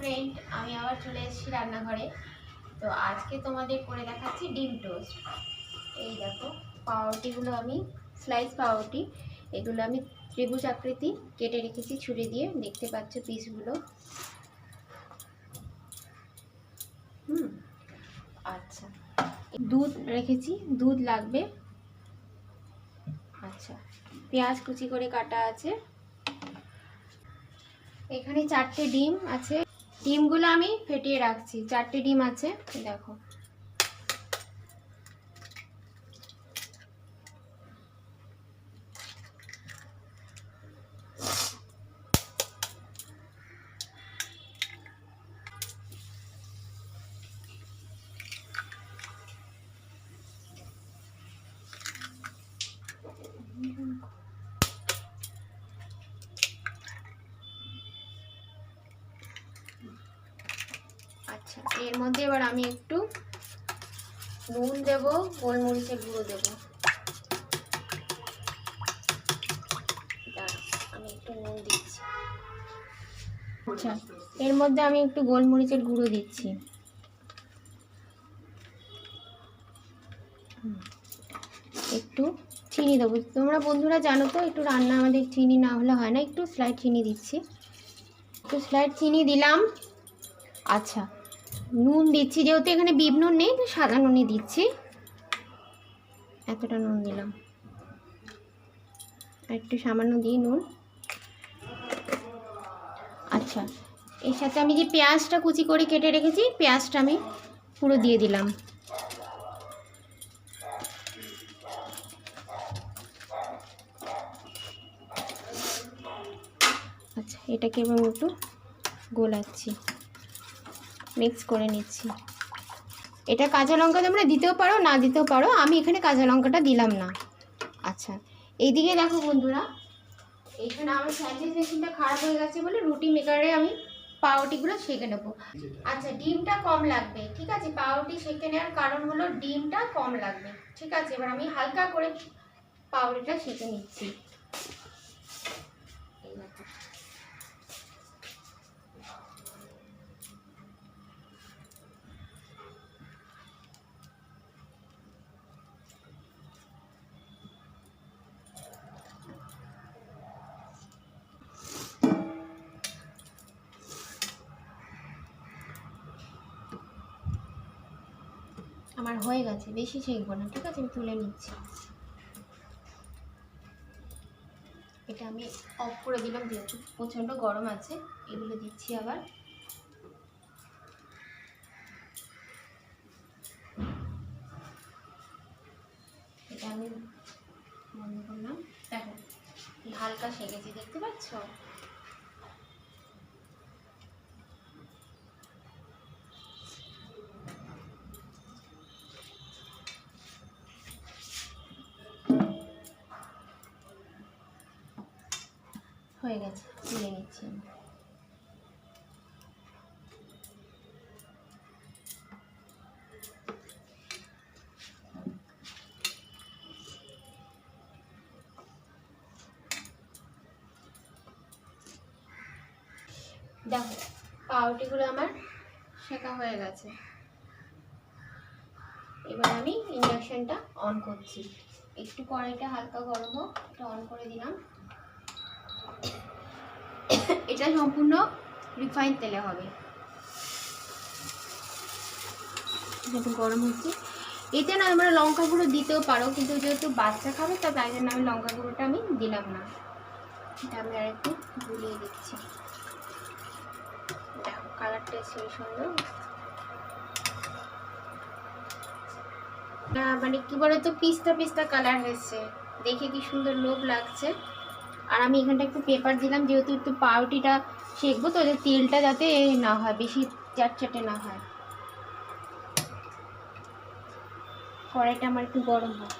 Friend আমি আবার চলে এসেছি রান্নাঘরে। তো আজকে তোমাদের করে দেখাচ্ছি ডিম টোস্ট। এই দেখো, পাউরুটিগুলো আমি স্লাইস পাউরুটি, এগুলো আমি ত্রিভুজ আকৃতি কেটে রেখেছি ছুরি দিয়ে। দেখতে পাচ্ছ পিসগুলো হুম আচ্ছা। দুধ রেখেছি, দুধ লাগবে। আচ্ছা পেঁয়াজ কুচি করে কাটা আছে। এখানে চারটে ডিম আছে। ডিমগুলো আমি ফেটিয়ে রাখছি চারটে ডিম আছে দেখো। আচ্ছা এর মধ্যে এবার আমি একটু নুন দেব, গোলমরিচের গুঁড়ো দেব। আমি একটু নুন দিচ্ছি। আচ্ছা এর মধ্যে আমি একটু গোলমরিচের গুঁড়ো দিচ্ছি। একটু চিনি দেবো। তোমরা বন্ধুরা জানো তো, একটু রান্না আমাদের চিনি না হলে হয় না, একটু স্লাইড চিনি দিচ্ছি। একটু স্লাইড চিনি দিলাম। আচ্ছা নুন দিচ্ছি, যেহেতু এখানে বিব নুন নেই সাদা নুনই দিচ্ছি। এতটা নুন দিলাম। একটু সামান্য দিই নুন। আচ্ছা এর সাথে আমি যে পেঁয়াজটা কুচি করে কেটে রেখেছি, পেঁয়াজটা আমি পুরো দিয়ে দিলাম। আচ্ছা এটাকে এবার একটু গোলাচ্ছি। মিক্স করে নিচ্ছি। এটা কাঁচা লঙ্কা তোমরা দিতেও পারো, না দিতেও পারো, আমি এখানে কাঁচা লঙ্কাটা দিলাম না। আচ্ছা এইদিকে দেখো বন্ধুরা এইখানে আমার স্যান্ডউইচ মেশিনটা খারাপ হয়ে গেছে বলে রুটি মেকারে আমি পাউরুটিগুলো সেঁকে নেব। আচ্ছা ডিমটা কম লাগবে, ঠিক আছে, পাউরুটি সেঁকে নেওয়ার কারণ হলো ডিমটা কম লাগবে, ঠিক আছে, এবার আমি হালকা করে পাউরুটিটা সেঁকে নিচ্ছি। আমার হয়ে গেছে, বেশি শেখবো না, ঠিক আছে? আমি তুলে নিচ্ছি। এটা আমি অফ করে দিলাম, যেহেতু প্রচণ্ড গরম আছে, এগুলো দিচ্ছি আবার। এটা আমি বন্ধ করলাম। দেখো, হালকা সেকেছি, দেখতে পাচ্ছ? হয়ে গেছে, তুলে নিচ্ছি। দেখো, পাউরুটিগুলো আমার শেখা হয়ে গেছে। এবার আমি ইন্ডাকশনটা অন করছি। একটু কড়াইটা হালকা গরম হোক, এটা অন করে দিলাম। এটা সম্পূর্ণ রিফাইন তেলে হবে। যেহেতু গরম হচ্ছে। এতে না তোমরা লঙ্কা গুঁড়ো দিতেও পারো, কিন্তু যেহেতু বাচ্চা খাবে, তা তাই জন্য আমি লঙ্কা গুঁড়োটা আমি দিলাম না। এটা আমি আর একটু গুলিয়ে দিচ্ছি। দেখো কালারটা সেই সুন্দর। মানে কি বলতো, পিস্তা পিস্তা কালার হয়েছে। দেখে কি সুন্দর লোভ লাগছে। আর আমি এখানটা একটু পেপার দিলাম যেহেতু একটু পাউরুটিটা সেঁকবো তো তেলটা যাতে না হয় বেশি চাটচাটে না হয়। কড়াইটা আমার একটু গরম হয়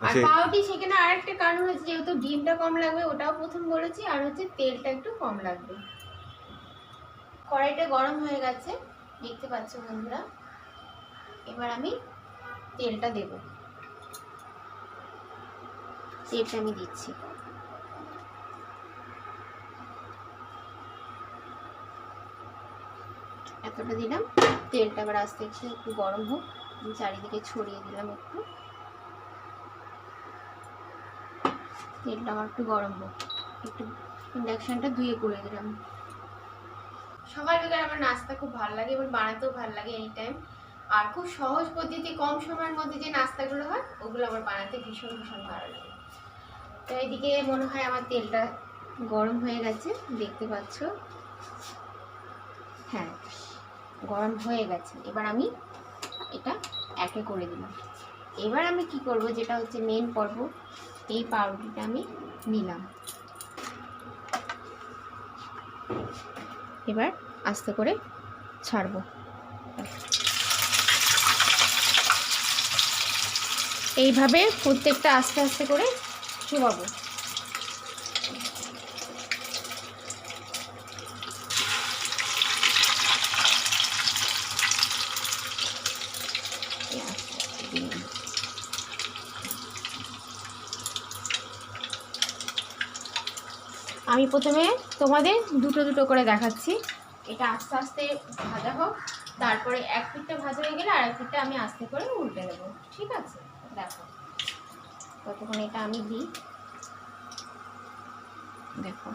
আর আচ্ছা। সেখানে আরেকটা কারণ হচ্ছে যেহেতু ডিমটা কম লাগবে ওটাও প্রথম বলেছি আর হচ্ছে তেলটা একটু কম লাগবে। কড়াইটা গরম হয়ে গেছে দেখতে পাচ্ছ বন্ধুরা। এবার আমি তেলটা দেব। শেপস আমি দিচ্ছি। এতটা দিলাম। তেলটা আবার আস্তে আস্তে একটু গরম হোক। চারিদিকে ছড়িয়ে দিলাম একটু। তেলটা আমার একটু গরম হোক। একটু ইন্ডাকশানটা ধুয়ে করে দিলাম সবার বেকার আমার নাস্তা খুব ভালো লাগে এবার বানাতেও ভালো লাগে এনি টাইম আর খুব সহজ পদ্ধতি, কম সময়ের মধ্যে যে নাস্তাগুলো হয়, ওগুলো আমার বানাতে ভীষণ ভীষণ ভালো লাগে। তো এইদিকে মনে হয় আমার তেলটা গরম হয়ে গেছে, দেখতে পাচ্ছ? হ্যাঁ গরম হয়ে গেছে। এবার আমি এটা একে করে দিলাম। এবার আমি কি করব, যেটা হচ্ছে মেন পর্ব, এই পাউরুটিটা আমি নিলাম। এবার আস্তে করে ছাড়বো। এইভাবে প্রত্যেকটা আস্তে আস্তে করে দিলাম। আমি প্রথমে তোমাদের দুটো দুটো করে দেখাচ্ছি। এটা আস্তে আস্তে ভাজা হোক, তারপরে এক পিঠটা ভাজা হয়ে গেলে আর এক পিঠটা আমি আস্তে করে উল্টে দেবো ঠিক আছে? দেখো। ততক্ষণ এটা আমি দিই। দেখো।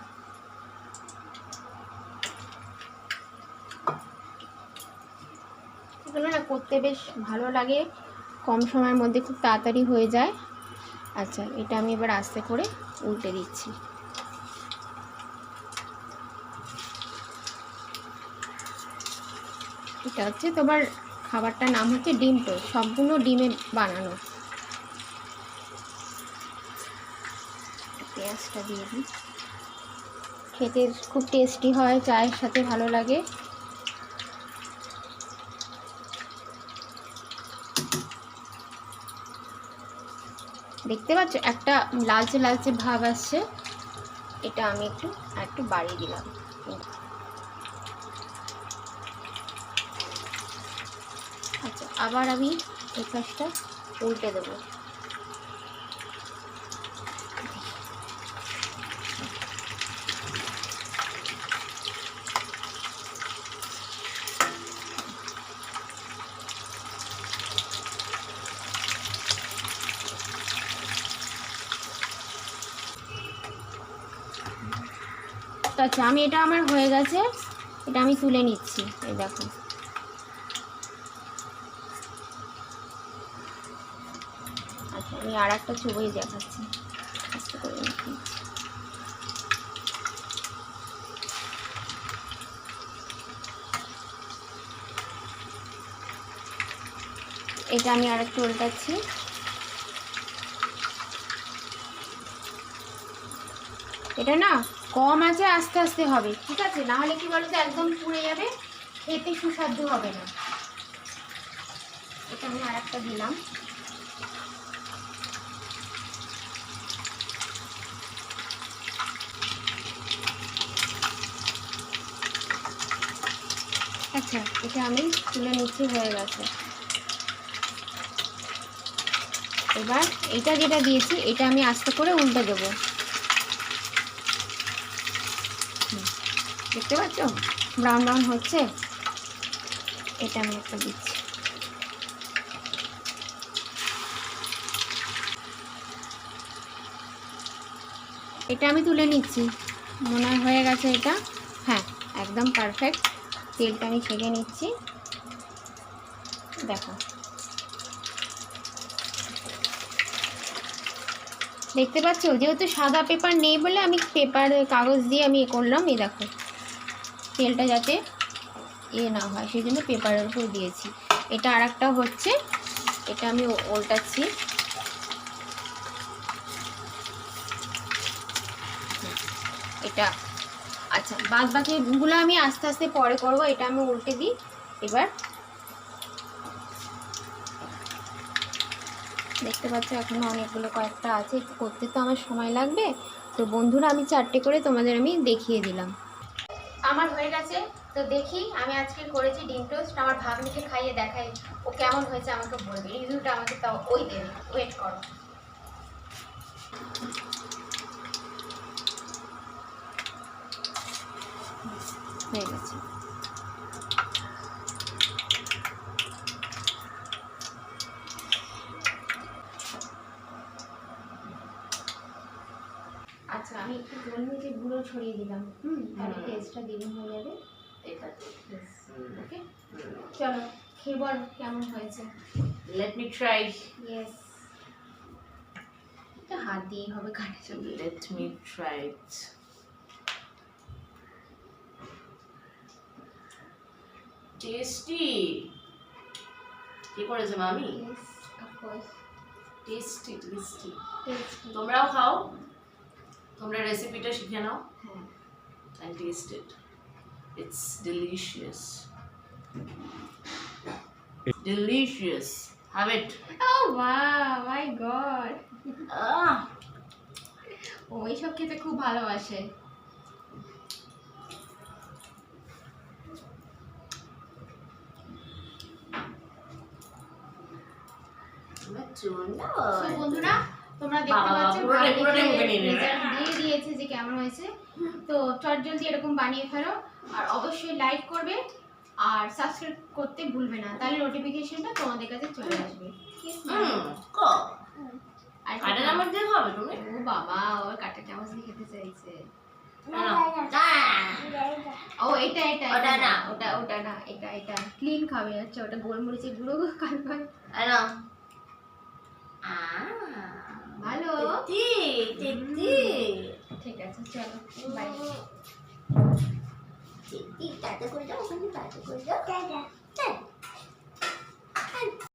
এগুলো না করতে বেশ ভালো লাগে, কম সময়ের মধ্যে খুব তাড়াতাড়ি হয়ে যায়। আচ্ছা এটা আমি এবার আস্তে করে উল্টে দিচ্ছি। এটা হচ্ছে তোমার খাবারটার নাম হচ্ছে ডিম টোস্ট, সম্পূর্ণ ডিমে বানানো। পেঁয়াজটা দিয়ে দিই। খেতে খুব টেস্টি হয়, চায়ের সাথে ভালো লাগে। দেখতে পাচ্ছ, একটা লালচে লালচে ভাব আসছে। এটা আমি একটু একটু বাড়িয়ে দিলাম। আচ্ছা আবার আমি এই পাশটা উল্টে দেবো। আচ্ছা আমি এটা আমার হয়ে গেছে, এটা আমি তুলে নিচ্ছি, এই দেখো আচ্ছা আমি আর একটা চুবই দেখাচ্ছি। এটা আমি আর একটু উল্টাচ্ছি এটা না কম আছে, আস্তে আস্তে হবে, ঠিক আছে? না হলে কি বলতো, একদম পুড়ে যাবে খেতে সুস্বাদু হবে না। এটা আমি আর একটা দিলাম। আচ্ছা এটা আমি তুলে নিচ্ছি, হয়ে গেছে। এবার এটা যেটা দিয়েছি, এটা আমি আস্তে করে উল্টে দেবো। দেখতে পাচ্ছ? ব্রাউন ব্রাউন হচ্ছে। এটা আমি একটা দিচ্ছি। এটা আমি তুলে নিচ্ছি। মনে হয় গেছে এটা। হ্যাঁ একদম পারফেক্ট তেলটা আমি ছেঁকে নিচ্ছি। দেখো। দেখতে পাচ্ছ? যেহেতু সাদা পেপার নেই বলে আমি পেপার কাগজ দিয়ে আমি এ করলাম, এই দেখো। তেলটা যাতে এ না হয়, সেই জন্য পেপারের উপর দিয়েছি। এটা আর হচ্ছে, এটা আমি ও- উল্টাচ্ছি এটা আচ্ছা বাদ বাকিগুলো আমি আস্তে আস্তে পরে করব, এটা আমি উল্টে দিই। এবার দেখতে পাচ্ছ, এখনও অনেকগুলো কয়েকটা আছে করতে তো আমার সময় লাগবে। তো বন্ধুরা, আমি চারটে করে তোমাদের আমি দেখিয়ে দিলাম। আমার হয়ে গেছে। তো দেখি, আমি আজকে করেছি ডিম টোস্ট। আমার ভাগ্নিকে খাইয়ে দেখাই, ও কেমন হয়েছে আমাকে বলবে। রিভিউটা আমাকে তাও ওই দেবে ওয়েট করো। হয়ে গেছে। ছড়িয়ে দিলাম। হুম তাহলে টেস্টটা দ্বিগুণ হয়ে যাবে। ওকে চলো খেয়ে বল কেমন হয়েছে? লেট মি ট্রাই ইয়েস এটা হাত দিয়েই হবে কাটা চলে let me try it tasty কি করেছে মামি? টেস্টি টেস্টি তোমরাও খাও। তোমরা রেসিপিটা শিখে নাও। And taste it. It's delicious. Delicious. Have it. Oh wow my god Ah, ও এইসব খেতে খুব ভালোবাসে বন্ধুরা তোমরা দেখতে পাচ্ছ দিয়ে দিয়েছে যে কেমন হয়েছে তো চট জলদি এরকম বানিয়ে ফেলো। আর অবশ্যই লাইক করবে আর সাবস্ক্রাইব করতে ভুলবে না। তাহলে নোটিফিকেশনটা তোমাদের কাছে চলে আসবে। আর কাটা চামচ দিয়ে খাবে তুমি? ও বাবা ওর কাটা চামচ দিয়ে খেতে চাইছে। ও এটা এটা ওটা না। ওটা ওটা না এটা এটা। ক্লিন খাবে আচ্ছা ওটা গোলমরিচের গুঁড়ো। ভালো। ঠিক আছে চলো বাই তেতি, টাটা করে দাও, ওখানে টাটা করে দাও।